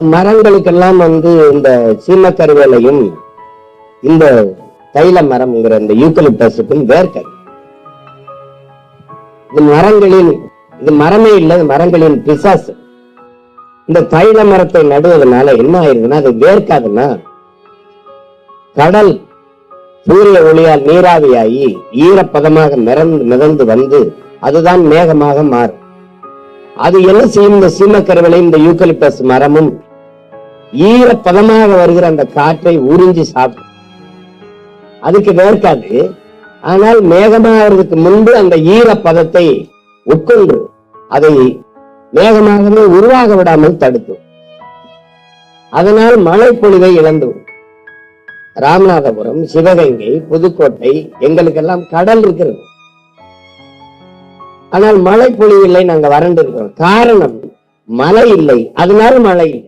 மரங்களுக்கெல்லாம் வந்து இந்த சீம கருவேலையும் இந்த தைல மரம்ங்கிற இந்த யூக்கலிப்டஸுக்கும் வேர்க்கது இது மரங்களின் இது மரமே இல்லை மரங்களின் பிசாசு. இந்த தைல மரத்தை நடுவதனால என்ன ஆயிருதுன்னா அது வேர்க்காதுன்னா கடல் சூரிய ஒளியால் நீராவியாகி ஈரப்பதமாக மிதந்து மிதந்து வந்து அதுதான் மேகமாக மாறும். அது என்ன செய்யும்? இந்த சீமக்கருவிலை இந்த யூக்கலிப்டஸ் மரமும் ஈரப்பதமாக வருகிற அந்த காற்றை உறிஞ்சி சாப்பிடும். அதுக்கு வேர்க்காது. ஆனால் மேகமாகிறதுக்கு முன்பு அந்த ஈரப்பதத்தை உட்கொண்டு அதை மேகமாகவே உருவாக விடாமல் தடுக்கும். அதனால் மழை பொழிவை ராமநாதபுரம் சிவகங்கை புதுக்கோட்டை எங்களுக்கெல்லாம் கடல் இருக்கிறது. ஆனால் மழை பொழிவில்லை நாங்க வறண்டு இருக்கிறோம் காரணம் மழை இல்லை. அதனால மழை இல்லை.